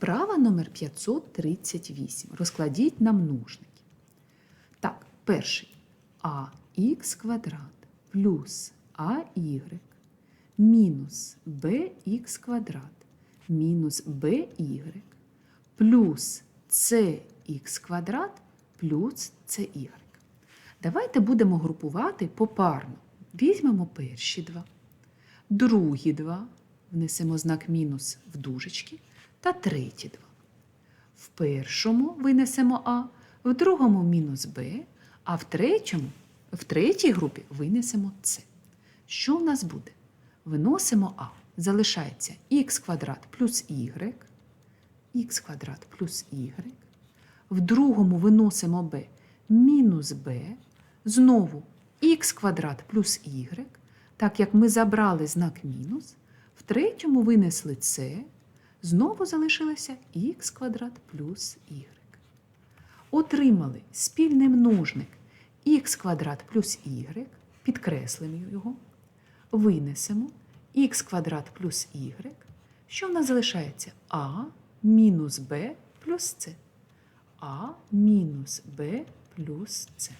Вправа номер 538. Розкладіть на множники. Так, перший ах квадрат плюс ай мінус bx квадрат мінус by плюс cx квадрат плюс cy. Давайте будемо групувати попарно. Візьмемо перші два, другі два, внесемо знак мінус в дужечки, та треті два. В першому винесемо А, в другому мінус Б, а в третьому, в третій групі винесемо С. Що в нас буде? Виносимо А. Залишається х квадрат плюс y, х квадрат плюс y. В другому виносимо b мінус b, знову х квадрат плюс y, так як ми забрали знак мінус, в третьому винесли c, знову залишилося х квадрат плюс y. Отримали спільний множник х квадрат плюс y, підкреслимо його, винесемо х квадрат плюс y, що в нас залишається а мінус b плюс c. А мінус Б плюс С.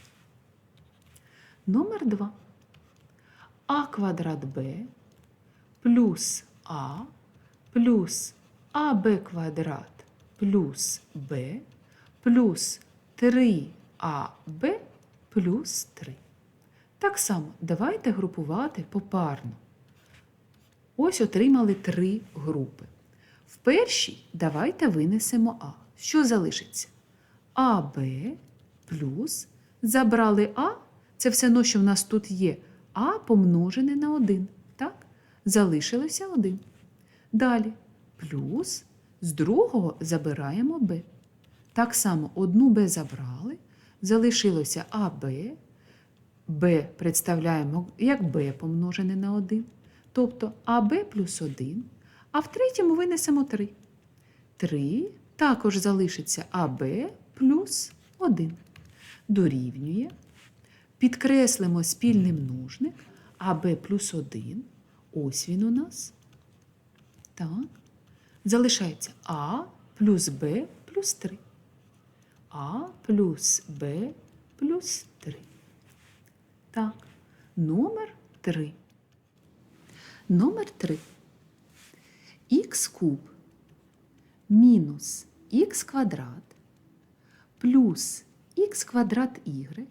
Номер 2. А квадрат Б плюс А плюс АБ квадрат плюс Б плюс 3АБ плюс 3. Так само давайте групувати попарно. Ось отримали три групи. В першій давайте винесемо А. Що залишиться? АБ плюс забрали А, це все одно, що в нас тут є, А помножене на 1. Так? Залишилося 1. Далі плюс з другого забираємо Б. Так само одну Б забрали, залишилося АБ, Б представляємо як Б помножене на 1. Тобто АБ плюс 1, а в третьому винесемо 3. 3 також залишиться АБ плюс 1. Дорівнює. Підкреслимо спільний множник АБ плюс 1. Ось він у нас. Так. Залишається А плюс Б плюс 3. А плюс Б плюс 3. Так. Номер 3. Номер 3. Х куб мінус х квадрат плюс х квадрат y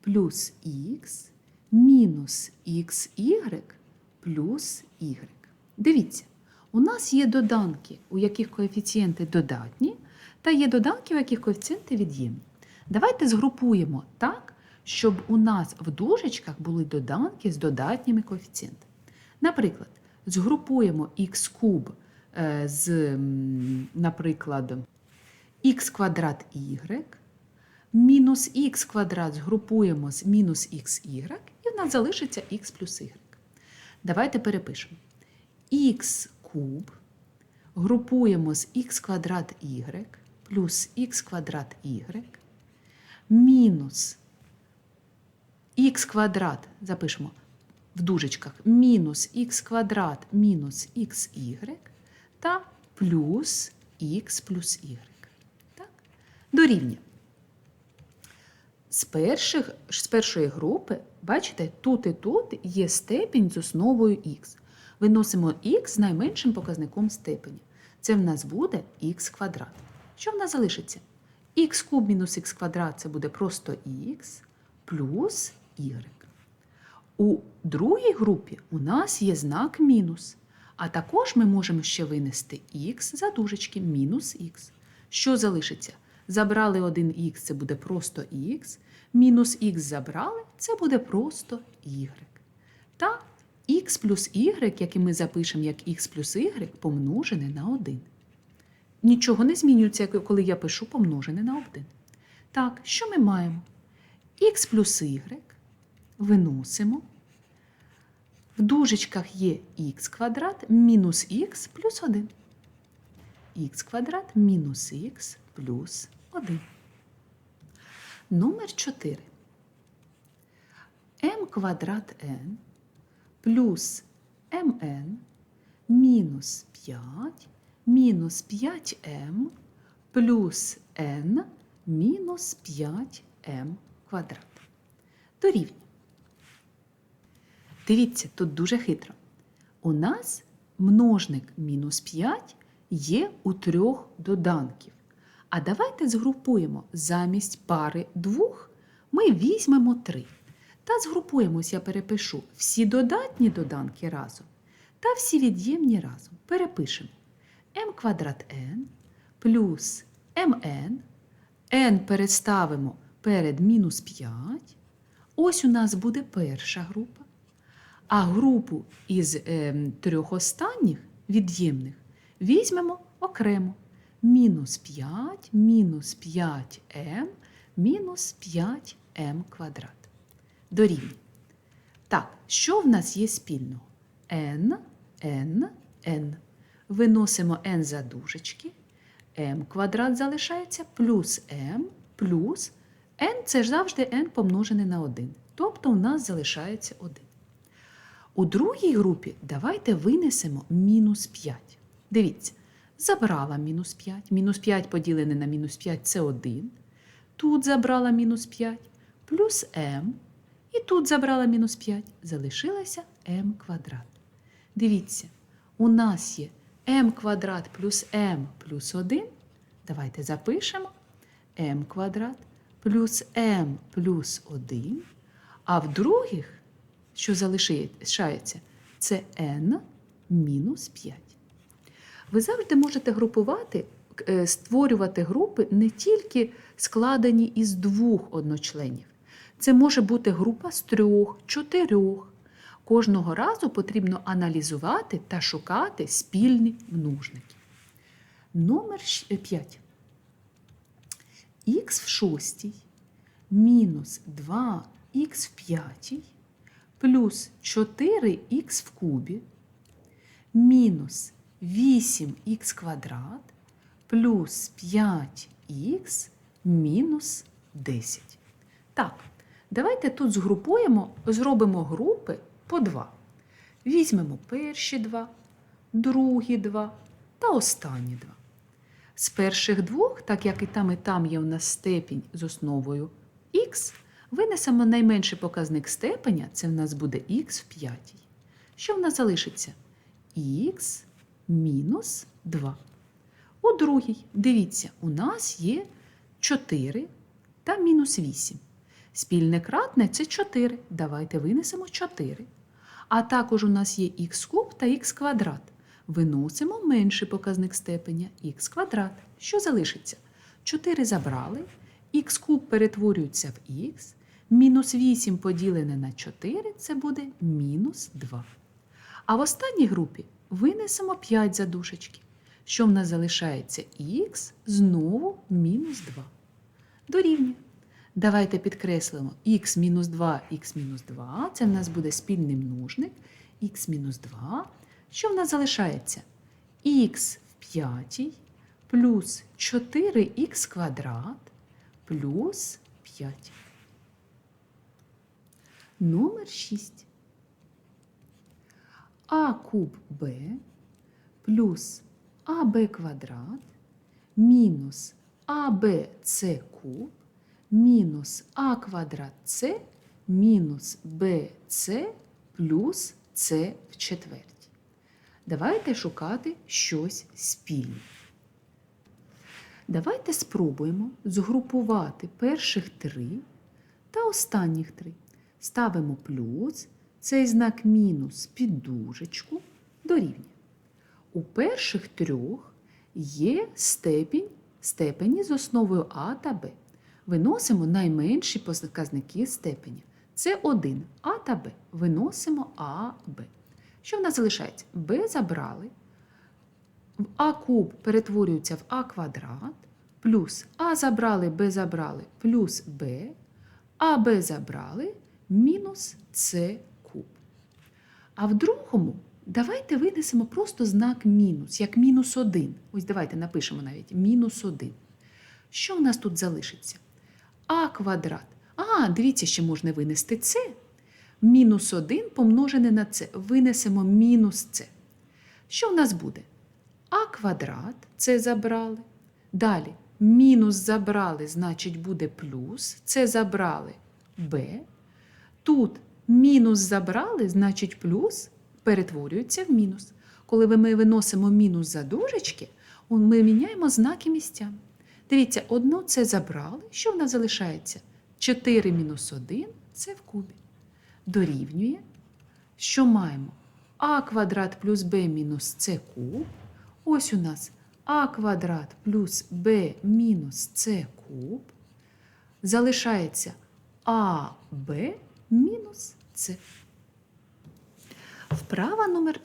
плюс х мінус xy плюс y. Дивіться, у нас є доданки, у яких коефіцієнти додатні, та є доданки, у яких коефіцієнти від'ємні. Давайте згрупуємо так, щоб у нас в дужечках були доданки з додатніми коефіцієнтами. Наприклад, згрупуємо х куб е, з, наприклад, х квадрат y, мінус х квадрат згрупуємо з мінус xy, і в нас залишиться х плюс y. Давайте перепишемо. х куб групуємо з х квадрат y плюс х квадрат y, мінус х квадрат, запишемо в дужечках, мінус х квадрат мінус xy та плюс х плюс y. Так? Дорівнює. З, перших, з першої групи, бачите, тут і тут є степінь з основою х. Виносимо х з найменшим показником степені. Це в нас буде х квадрат. Що в нас залишиться? х куб мінус х квадрат це буде просто х плюс y. У другій групі у нас є знак мінус. А також ми можемо ще винести х за дужечки мінус х. Що залишиться? Забрали один х, це буде просто х. Мінус х забрали, це буде просто y. Та х плюс y, який ми запишемо як х плюс y, помножене на 1. Нічого не змінюється, коли я пишу помножене на 1. Так, що ми маємо? х плюс y виносимо. В дужечках є х квадрат мінус х плюс 1. х квадрат мінус х плюс 1. Номер 4. m квадрат n плюс mn мінус 5 мінус 5m плюс n мінус 5m квадрат. Дорівнює. Дивіться, тут дуже хитро. У нас множник мінус 5 є у трьох доданків. А давайте згрупуємо замість пари двох ми візьмемо 3. Та згрупуємось, я перепишу всі додатні доданки разом та всі від'ємні разом. Перепишемо m квадрат n плюс mn, n переставимо перед мінус 5. Ось у нас буде перша група. А групу із е, трьох останніх від'ємних візьмемо окремо. Мінус 5, мінус 5m, мінус 5m квадрат. Дорівнює. Так, що в нас є спільного? n, n, n. Виносимо n за дужечки. m квадрат залишається плюс m плюс n це ж завжди n помножене на 1. Тобто у нас залишається 1. У другій групі давайте винесемо мінус 5. Дивіться, забрала мінус 5. Мінус 5 поділене на мінус 5 це 1. Тут забрала мінус 5 плюс m. І тут забрала мінус 5. Залишилося m квадрат. Дивіться, у нас є m квадрат плюс m плюс 1. Давайте запишемо m квадрат плюс m плюс 1. А в других, що залишається, це n мінус 5. Ви завжди можете групувати, е, створювати групи не тільки складені із двох одночленів. Це може бути група з трьох, чотирьох. Кожного разу потрібно аналізувати та шукати спільні множники. Номер 5. Х в шостій мінус 2х в п'ятій плюс 4х в кубі мінус 8х квадрат плюс 5х мінус 10. Так, давайте тут згрупуємо, зробимо групи по 2. Візьмемо перші два, другі два та останні два. З перших двох, так як і там, і там є у нас степінь з основою х, винесемо найменший показник степеня, це в нас буде х в п'ятій. Що в нас залишиться? х мінус 2. У другій, дивіться, у нас є 4 та мінус 8. Спільне кратне це 4. Давайте винесемо 4. А також у нас є х куб та х квадрат. Виносимо менший показник степеня х квадрат. Що залишиться? 4 забрали, х куб перетворюється в х, мінус 8 поділене на 4 це буде мінус 2. А в останній групі винесемо 5 задушечки. Що в нас залишається х знову мінус 2. Дорівнює. Давайте підкреслимо х мінус 2, х мінус 2. Це в нас буде спільний множник х мінус 2. Що в нас залишається? х в п'ятій плюс 4х квадрат плюс 5. Номер 6. А куб Б плюс АБ квадрат мінус АБЦ куб мінус А квадрат С мінус БЦ плюс С в четвертій. Давайте шукати щось спільне. Давайте спробуємо згрупувати перших три та останніх три. Ставимо плюс, цей знак мінус під дужечку дорівнює. У перших трьох є степінь, степені з основою А та Б. Виносимо найменші показники степеня. Це 1 А та Б. Виносимо А, Б. Що в нас залишається? Б забрали. В А куб перетворюється в А квадрат, плюс А забрали, Б забрали, плюс Б, А Б забрали, мінус С куб. А в другому давайте винесемо просто знак мінус, як мінус 1. Ось давайте напишемо навіть мінус 1. Що в нас тут залишиться? А квадрат. А, дивіться, ще можна винести С. Мінус 1 помножене на С. Винесемо мінус С. Що в нас буде? А квадрат це забрали. Далі мінус забрали, значить буде плюс. Це забрали Б. Тут мінус забрали, значить плюс перетворюється в мінус. Коли ми виносимо мінус за дужечки, ми міняємо знаки місцями. Дивіться, одну це забрали. Що в нас залишається? 4 мінус 1 це в кубі. Дорівнює. Що маємо? А квадрат плюс Б мінус С куб. Ось у нас А квадрат плюс Б мінус С куб. Залишається АБ мінус С. Вправа номер